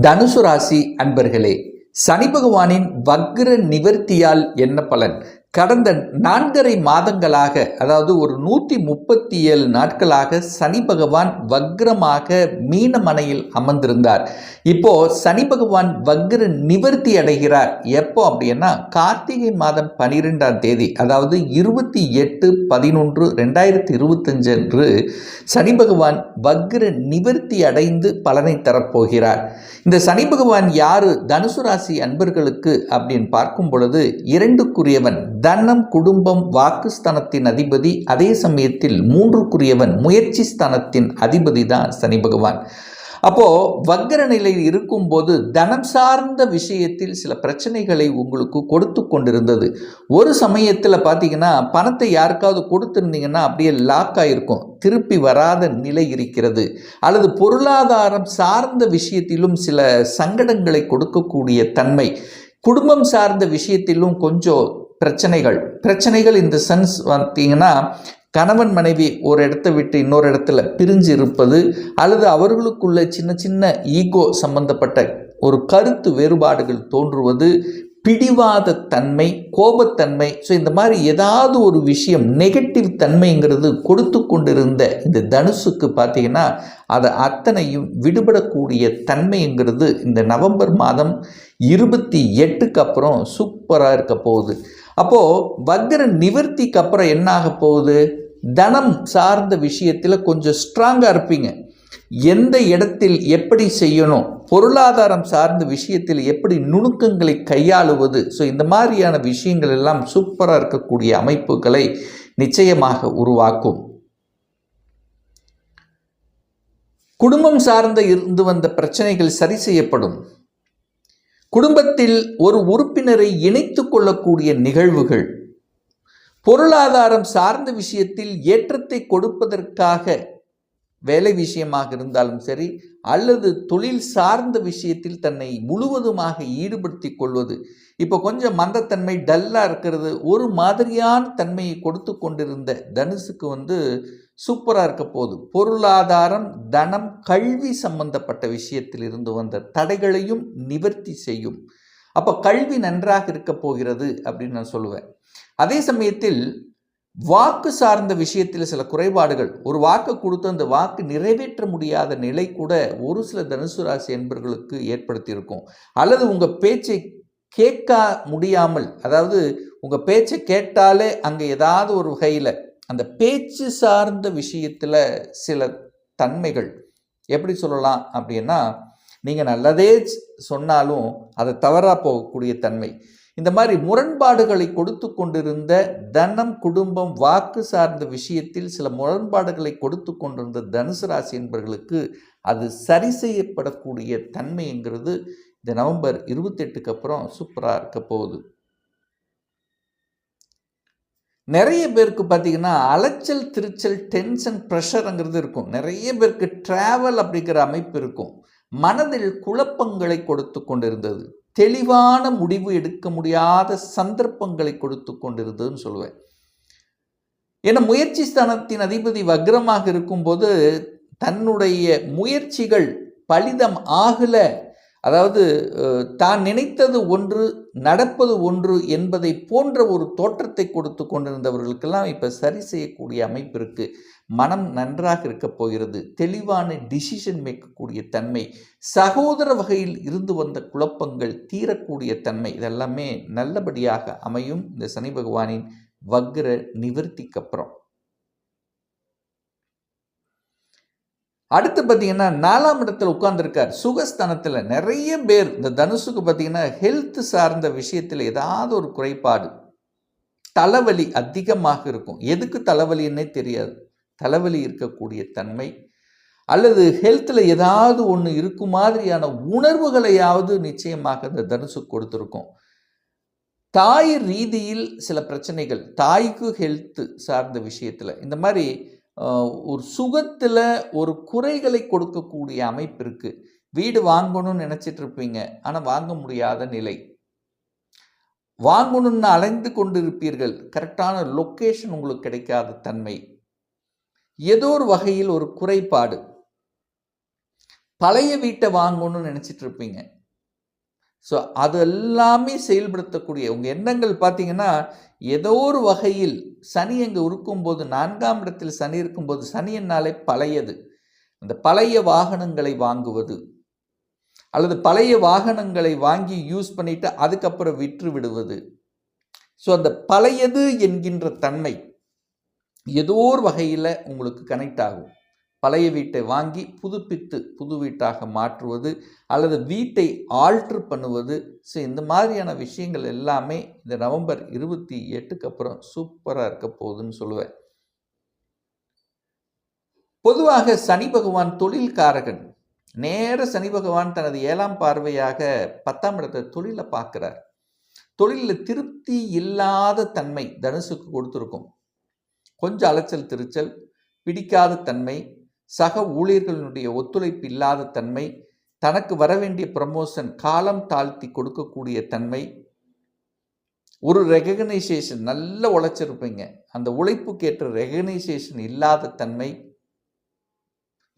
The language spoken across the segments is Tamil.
தனுசு ராசி அன்பர்களே சனி பகவானின் வக்ர நிவர்த்தியால் என்ன பலன்? கடந்த நான்கரை மாதங்களாக அதாவது ஒரு நூற்றி முப்பத்தி ஏழு நாட்களாக சனி பகவான் வக்ரமாக மீனமனையில் அமர்ந்திருந்தார். இப்போ சனி பகவான் வக்ர நிவர்த்தி அடைகிறார். எப்போ அப்படின்னா கார்த்திகை மாதம் பனிரெண்டாம் தேதி அதாவது இருபத்தி எட்டு பதினொன்று ரெண்டாயிரத்தி இருபத்தஞ்சு அன்று சனி பகவான் வக்ர நிவர்த்தி அடைந்து பலனை தரப்போகிறார். இந்த சனி பகவான் யாரு? தனுசு ராசி அன்பர்களுக்கு அப்படின்னு பார்க்கும் பொழுது இரண்டுக்குரியவன் தனம் குடும்பம் வாக்குஸ்தானத்தின் அதிபதி. அதே சமயத்தில் மூன்றுக்குரியவன் முயற்சி ஸ்தானத்தின் அதிபதி தான் சனி பகவான். அப்போ வக்கர நிலையில் இருக்கும்போது தனம் சார்ந்த விஷயத்தில் சில பிரச்சனைகளை உங்களுக்கு கொடுத்து கொண்டிருந்தது. ஒரு சமயத்தில் பார்த்தீங்கன்னா பணத்தை யாருக்காவது கொடுத்துருந்தீங்கன்னா அப்படியே லாக் ஆகிருக்கும் திருப்பி வராத நிலை இருக்கிறது. அல்லது பொருளாதாரம் சார்ந்த விஷயத்திலும் சில சங்கடங்களை கொடுக்கக்கூடிய தன்மை. குடும்பம் சார்ந்த விஷயத்திலும் கொஞ்சம் பிரச்சனைகள். பிரச்சனைகள் இந்த சென்ஸ் பார்த்தீங்கன்னா கணவன் மனைவி ஒரு இடத்த விட்டு இன்னொரு இடத்துல பிரிஞ்சு இருப்பது அல்லது அவர்களுக்குள்ள சின்ன சின்ன ஈகோ சம்பந்தப்பட்ட ஒரு கருத்து வேறுபாடுகள் தோன்றுவது பிடிவாத தன்மை கோபத்தன்மை ஸோ இந்த மாதிரி ஏதாவது ஒரு விஷயம் நெகட்டிவ் தன்மைங்கிறது கொடுத்து கொண்டிருந்த இந்த தனுசுக்கு பார்த்தீங்கன்னா அதை அத்தனையும் விடுபடக்கூடிய தன்மைங்கிறது இந்த நவம்பர் மாதம் இருபத்தி எட்டுக்கு அப்புறம் சூப்பராக இருக்க போகுது. அப்போது வக்ர நிவர்த்திக்கு அப்புறம் என்ன ஆக போகுது? தனம் சார்ந்த விஷயத்தில் கொஞ்சம் ஸ்ட்ராங்காக இருப்பீங்க. எந்த இடத்தில் எப்படி செய்யணும்? பொருளாதாரம் சார்ந்த விஷயத்தில் எப்படி நுணுக்கங்களை கையாளுவது? ஸோ இந்த மாதிரியான விஷயங்கள் எல்லாம் சூப்பராக இருக்கக்கூடிய அமைப்புகளை நிச்சயமாக உருவாக்கும். குடும்பம் சார்ந்த இருந்து வந்த பிரச்சனைகள் சரி செய்யப்படும். குடும்பத்தில் ஒரு உறுப்பினரை இணைத்து கொள்ளக்கூடிய நிகழ்வுகள். பொருளாதாரம் சார்ந்த விஷயத்தில் ஏற்றத்தை கொடுப்பதற்காக வேலை விஷயமாக இருந்தாலும் சரி அல்லது தொழில் சார்ந்த விஷயத்தில் தன்னை முழுவதுமாக ஈடுபடுத்தி கொள்வது. இப்போ கொஞ்சம் மந்தத்தன்மை டல்லாக இருக்கிறது. ஒரு மாதிரியான தன்மையை கொடுத்து கொண்டிருந்த தனுசுக்கு வந்து சூப்பராக இருக்க போகுது. பொருளாதாரம் தனம் கல்வி சம்பந்தப்பட்ட விஷயத்தில் இருந்து வந்த தடைகளையும் நிவர்த்தி செய்யும். அப்போ கல்வி நன்றாக இருக்க போகிறது அப்படின்னு நான் சொல்லுவேன். அதே சமயத்தில் வாக்கு சார்ந்த விஷயத்தில் சில குறைபாடுகள். ஒரு வாக்கு கொடுத்து அந்த வாக்கு நிறைவேற்ற முடியாத நிலை கூட ஒரு சில தனுசு ராசி என்பர்களுக்கு ஏற்படுத்தியிருக்கும். அல்லது உங்கள் பேச்சை கேட்க முடியாமல் அதாவது உங்கள் பேச்சை கேட்டாலே அங்கே ஏதாவது ஒரு வகையில் அந்த பேச்சு சார்ந்த விஷயத்தில் சில தன்மைகள் எப்படி சொல்லலாம் அப்படின்னா நீங்கள் நல்லதே சொன்னாலும் அதை தவறாக போகக்கூடிய தன்மை. இந்த மாதிரி முரண்பாடுகளை கொடுத்து கொண்டிருந்த தனம் குடும்பம் வாக்கு சார்ந்த விஷயத்தில் சில முரண்பாடுகளை கொடுத்து கொண்டிருந்த தனுசு ராசி என்பவர்களுக்கு அது சரி செய்யப்படக்கூடிய தன்மைங்கிறது இந்த நவம்பர் இருபத்தெட்டுக்கு அப்புறம் சூப்பராக இருக்க போகுது. நிறைய பேருக்கு பார்த்தீங்கன்னா அலைச்சல் திருச்சல் டென்ஷன் ப்ரெஷருங்கிறது இருக்கும். நிறைய பேருக்கு ட்ராவல் அப்படிங்கிற அமைப்பு இருக்கும். மனதில் குழப்பங்களை கொடுத்து கொண்டிருந்தது. தெளிவான முடிவு எடுக்க முடியாத சந்தர்ப்பங்களை கொடுத்து கொண்டிருந்ததுன்னு சொல்லுவேன். ஏன்னா முயற்சி ஸ்தானத்தின் அதிபதி வக்ரமாக இருக்கும்போது தன்னுடைய முயற்சிகள் பலிதம் ஆகலை. அதாவது தான் நினைத்தது ஒன்று நடப்பது ஒன்று என்பதை போன்ற ஒரு தோற்றத்தை கொடுத்து கொண்டிருந்தவர்களுக்கெல்லாம் இப்போ சரி செய்யக்கூடிய அமைப்பு இருக்குது மனம் நன்றாக இருக்க போகிறது. தெளிவான டிசிஷன் மேற்கக்கூடிய தன்மை சகோதர வகையில் இருந்து வந்த குழப்பங்கள் தீரக்கூடிய தன்மை இதெல்லாமே நல்லபடியாக அமையும். இந்த சனி பகவானின் வக்ர நிவர்த்திக்கப்புறம் அப்புறம் அடுத்து பார்த்தீங்கன்னா நாலாம் இடத்துல உட்கார்ந்துருக்கார். சுகஸ்தானத்தில் நிறைய பேர். இந்த தனுசுக்கு பார்த்தீங்கன்னா ஹெல்த் சார்ந்த விஷயத்தில் ஏதாவது ஒரு குறைபாடு. தலைவலி அதிகமாக இருக்கும். எதுக்கு தலைவலின்னே தெரியாது. தலைவலி இருக்கக்கூடிய தன்மை. அல்லது ஹெல்த்தில் ஏதாவது ஒன்று இருக்கும் மாதிரியான உணர்வுகளையாவது நிச்சயமாக இந்த தனுசு கொடுத்துருக்கோம். தாய் ரீதியில் சில பிரச்சனைகள். தாய்க்கு ஹெல்த்து சார்ந்த விஷயத்தில். இந்த மாதிரி ஒரு சுகத்தில் ஒரு குறைகளை கொடுக்கக்கூடிய அமைப்பு இருக்குது வீடு வாங்கணும்னு நினச்சிட்டு இருப்பீங்க. ஆனால் வாங்க முடியாத நிலை. வாங்கணும்னு அலைந்து கொண்டு இருப்பீர்கள் கரெக்டான லொக்கேஷன் உங்களுக்கு கிடைக்காத தன்மை. ஏதோ ஒரு வகையில் ஒரு குறைபாடு. பழைய வீட்டை வாங்கணும்னு நினச்சிட்டு இருப்பீங்க. ஸோ அது எல்லாமே செயல்படுத்தக்கூடிய உங்கள் எண்ணங்கள் பார்த்தீங்கன்னா ஏதோ ஒரு வகையில் சனி அங்கே இருக்கும்போது நான்காம் இடத்தில் சனி இருக்கும்போது சனி என்னாலே பழையது. அந்த பழைய வாகனங்களை வாங்குவது அல்லது பழைய வாகனங்களை வாங்கி யூஸ் பண்ணிட்டு அதுக்கப்புறம் விற்று விடுவது ஸோ அந்த பழையது என்கின்ற தன்மை ஏதோ ஒரு வகையில் உங்களுக்கு கனெக்ட் ஆகும். பழைய வீட்டை வாங்கி புதுப்பித்து புது வீட்டாக மாற்றுவது அல்லது வீட்டை ஆல்ட்ரு பண்ணுவது. ஸோ இந்த மாதிரியான விஷயங்கள் எல்லாமே இந்த நவம்பர் இருபத்தி எட்டுக்கு அப்புறம் சூப்பராக இருக்க போகுதுன்னு சொல்லுவேன். பொதுவாக சனி பகவான் தொழில்காரகன். நேர சனி பகவான் தனது ஏழாம் பார்வையாக பத்தாம் இடத்தை தொழிலை பார்க்குறார். தொழிலில் திருப்தி இல்லாத தன்மை தனுசுக்கு கொடுத்துருக்கும். கொஞ்சம் அலைச்சல் திருச்சல் பிடிக்காத தன்மை சக ஊழியர்களுடைய ஒத்துழைப்பு இல்லாத தன்மை தனக்கு வர வேண்டிய ப்ரமோஷன் காலம் தாழ்த்தி கொடுக்கக்கூடிய தன்மை ஒரு ரெகனைசேஷன் நல்ல உழைச்சிருப்பீங்க. அந்த உழைப்புக்கேற்ற ரெகனைசேஷன் இல்லாத தன்மை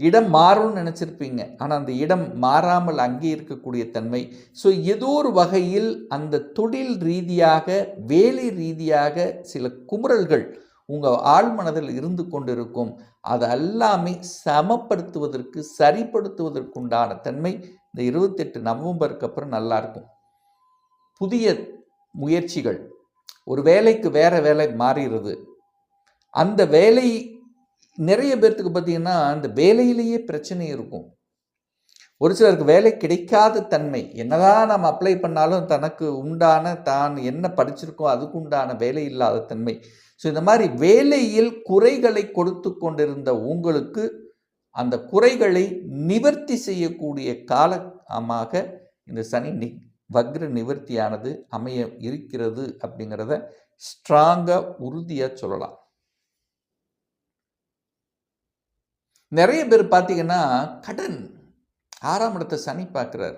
இடம் மாறும்னு நினச்சிருப்பீங்க. ஆனால் அந்த இடம் மாறாமல் அங்கே இருக்கக்கூடிய தன்மை. ஸோ ஏதோ ஒரு வகையில் அந்த தொழில் ரீதியாக வேலை ரீதியாக சில குமுறல்கள் உங்கள் ஆழ்மனதில் இருந்து கொண்டிருக்கும். அது எல்லாமே சமப்படுத்துவதற்கு சரிப்படுத்துவதற்குண்டான தன்மை இந்த இருபத்தெட்டு நவம்பருக்கு அப்புறம் நல்லாயிருக்கும் புதிய முயற்சிகள். ஒரு வேலைக்கு வேறு வேலை மாறிடுறது அந்த வேலை நிறைய பேர்த்துக்கு பார்த்தீங்கன்னா அந்த வேலையிலேயே பிரச்சனை இருக்கும். ஒரு சிலருக்கு வேலை கிடைக்காத தன்மை. என்னதான் நம்ம அப்ளை பண்ணாலும் தனக்கு உண்டான தான் என்ன படிச்சிருக்கோ அதுக்கு உண்டான வேலை இல்லாத தன்மை. ஸோ இந்த மாதிரி வேலையில் குறைகளை கொடுத்து கொண்டிருந்த உங்களுக்கு அந்த குறைகளை நிவர்த்தி செய்யக்கூடிய காலமாக இந்த சனி நி வக்ர நிவர்த்தியானது அமைய இருக்கிறது அப்படிங்கிறத ஸ்ட்ராங்காக உறுதியாக சொல்லலாம். நிறைய பேர் பார்த்தீங்கன்னா கடன் ஆறாம் இடத்தை சனி பார்க்குறார்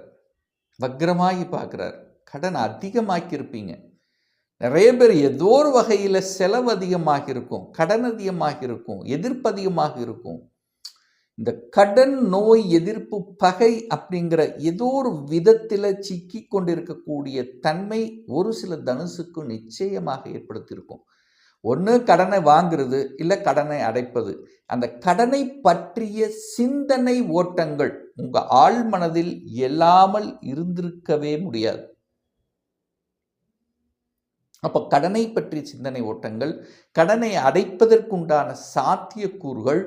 வக்ரமாகி பார்க்குறார் கடன் அதிகமாக்கியிருப்பீங்க. நிறைய பேர் ஏதோ ஒரு வகையில் செலவு அதிகமாக இருக்கும் கடன் அதிகமாக இருக்கும் எதிர்ப்பு அதிகமாக இருக்கும். இந்த கடன் நோய் எதிர்ப்பு பகை அப்படிங்கிற ஏதோ ஒரு விதத்தில் சிக்கி கொண்டிருக்கக்கூடிய தன்மை ஒரு சில தனுசுக்கு நிச்சயமாக ஏற்படுத்தியிருக்கும். ஒன்று கடனை வாங்கிறது இல்லை கடனை அடைப்பது. அந்த கடனை பற்றிய சிந்தனை ஓட்டங்கள் உங்கள் ஆழ் மனதில் எல்லாமல் இருந்திருக்கவே முடியாது. அப்போ கடனை பற்றிய சிந்தனை ஓட்டங்கள் கடனை அடைப்பதற்குண்டான சாத்தியக்கூறுகள்.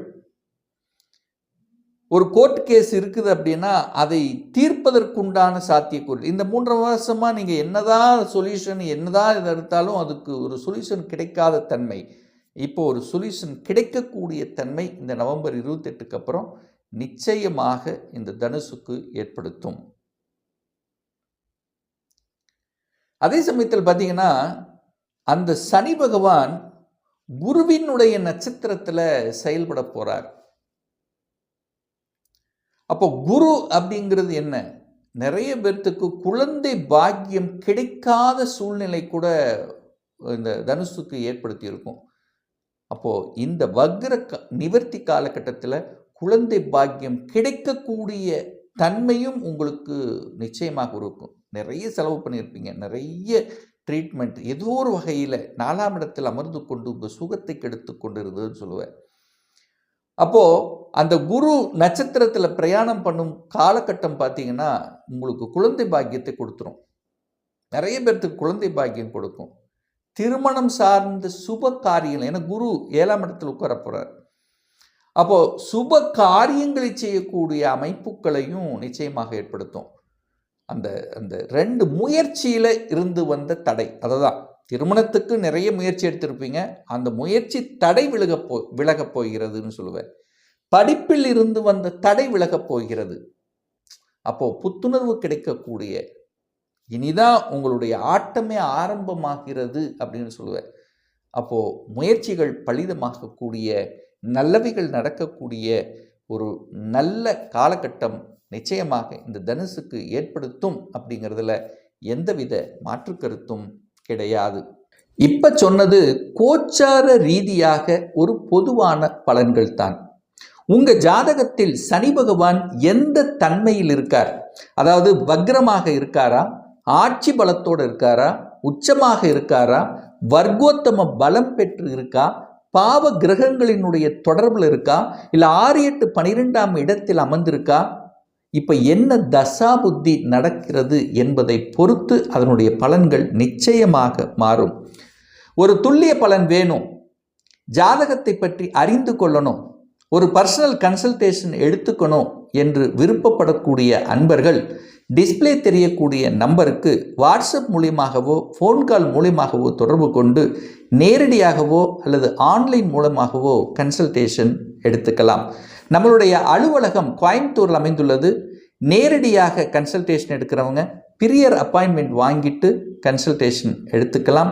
ஒரு கோர்ட் கேஸ் இருக்குது அப்படின்னா அதை தீர்ப்பதற்குண்டான சாத்தியக்கூறு இந்த மூன்று வருஷமாக நீங்கள் என்னதான் சொல்யூஷன் என்னதான் இதை எடுத்தாலும் அதுக்கு ஒரு சொல்யூஷன் கிடைக்காத தன்மை. இப்போ ஒரு சொல்யூஷன் கிடைக்கக்கூடிய தன்மை இந்த நவம்பர் இருபத்தெட்டுக்கு அப்புறம் நிச்சயமாக இந்த தனுசுக்கு ஏற்படுத்தும். அதே சமயத்தில் பார்த்தீங்கன்னா அந்த சனி பகவான் குருவினுடைய நட்சத்திரத்தில் செயல்பட போகிறார் அப்போ குரு அப்படிங்கிறது என்ன? நிறைய பேர்த்துக்கு குழந்தை பாக்கியம் கிடைக்காத சூழ்நிலை கூட இந்த தனுசுக்கு ஏற்படுத்தியிருக்கும். அப்போது இந்த வக்ர க நிவர்த்தி காலகட்டத்தில் குழந்தை பாக்கியம் கிடைக்கக்கூடிய தன்மையும் உங்களுக்கு நிச்சயமாக இருக்கும். நிறைய செலவு பண்ணியிருப்பீங்க. நிறைய ட்ரீட்மெண்ட் ஏதோ ஒரு வகையில் நாலாம் இடத்தில் அமர்ந்து கொண்டு உங்கள் சுகத்தை கெடுத்து கொண்டு இருந்ததுன்னு சொல்லுவேன். அப்போது அந்த குரு நட்சத்திரத்தில் பிரயாணம் பண்ணும் காலகட்டம் பார்த்தீங்கன்னா உங்களுக்கு குழந்தை பாக்கியத்தை கொடுத்துரும். நிறைய பேர்த்துக்கு குழந்தை பாக்கியம் கொடுக்கும். திருமணம் சார்ந்த சுப காரியங்கள் ஏன்னா குரு ஏழாம் இடத்தில் உட்கார போகிறார் அப்போது சுப காரியங்களை செய்யக்கூடிய அமைப்புகளையும் நிச்சயமாக ஏற்படுத்தும். அந்த அந்த ரெண்டு முயற்சியில் இருந்து வந்த தடை அதை தான் திருமணத்துக்கு நிறைய முயற்சி எடுத்திருப்பீங்க அந்த முயற்சி தடை விலக போ விலகப் போகிறதுன்னு சொல்லுவேன் படிப்பில் இருந்து வந்த தடை விலகப் போகிறது. அப்போது புத்துணர்வு கிடைக்கக்கூடிய இனிதான் உங்களுடைய ஆட்டமே ஆரம்பமாகிறது அப்படின்னு சொல்லுவேன் அப்போது முயற்சிகள் பலிதமாகக்கூடிய நல்லவைகள் நடக்கக்கூடிய ஒரு நல்ல காலகட்டம் நிச்சயமாக இந்த தனுசுக்கு ஏற்படுத்தும் அப்படிங்கிறதுல எந்தவித மாற்று கருத்தும் கிடையாது. இப்போ சொன்னது கோச்சார ரீதியாக ஒரு பொதுவான பலன்கள் தான். உங்கள் ஜாதகத்தில் சனி பகவான் எந்த தன்மையில் இருக்கார்? அதாவது வக்ரமாக இருக்காரா? ஆட்சி பலத்தோடு இருக்காரா? உச்சமாக இருக்காரா? வர்க்கோத்தம பலம் பெற்று இருக்கா? பாவ கிரகங்களினுடைய தொடர்பில் இருக்கா? இல்லை ஆறு எட்டு பனிரெண்டாம் இடத்தில் அமர்ந்திருக்கா? இப்போ என்ன தசா புத்தி நடக்கிறது என்பதை பொறுத்து அதனுடைய பலன்கள் நிச்சயமாக மாறும். ஒரு துல்லிய பலன் வேணும். ஜாதகத்தை பற்றி அறிந்து கொள்ளணும். ஒரு பர்சனல் கன்சல்டேஷன் எடுத்துக்கணும். என்று விருப்பப்படக்கூடிய அன்பர்கள் டிஸ்ப்ளே தெரியக்கூடிய நம்பருக்கு வாட்ஸ்அப் மூலியமாகவோ ஃபோன் கால் மூலியமாகவோ தொடர்பு கொண்டு நேரடியாகவோ அல்லது ஆன்லைன் மூலமாகவோ கன்சல்டேஷன் எடுத்துக்கலாம். நம்மளுடைய அலுவலகம் கோயம்புத்தூரில் அமைந்துள்ளது. நேரடியாக கன்சல்டேஷன் எடுக்கிறவங்க பிரியர் அப்பாயின்மெண்ட் வாங்கிட்டு கன்சல்டேஷன் எடுத்துக்கலாம்.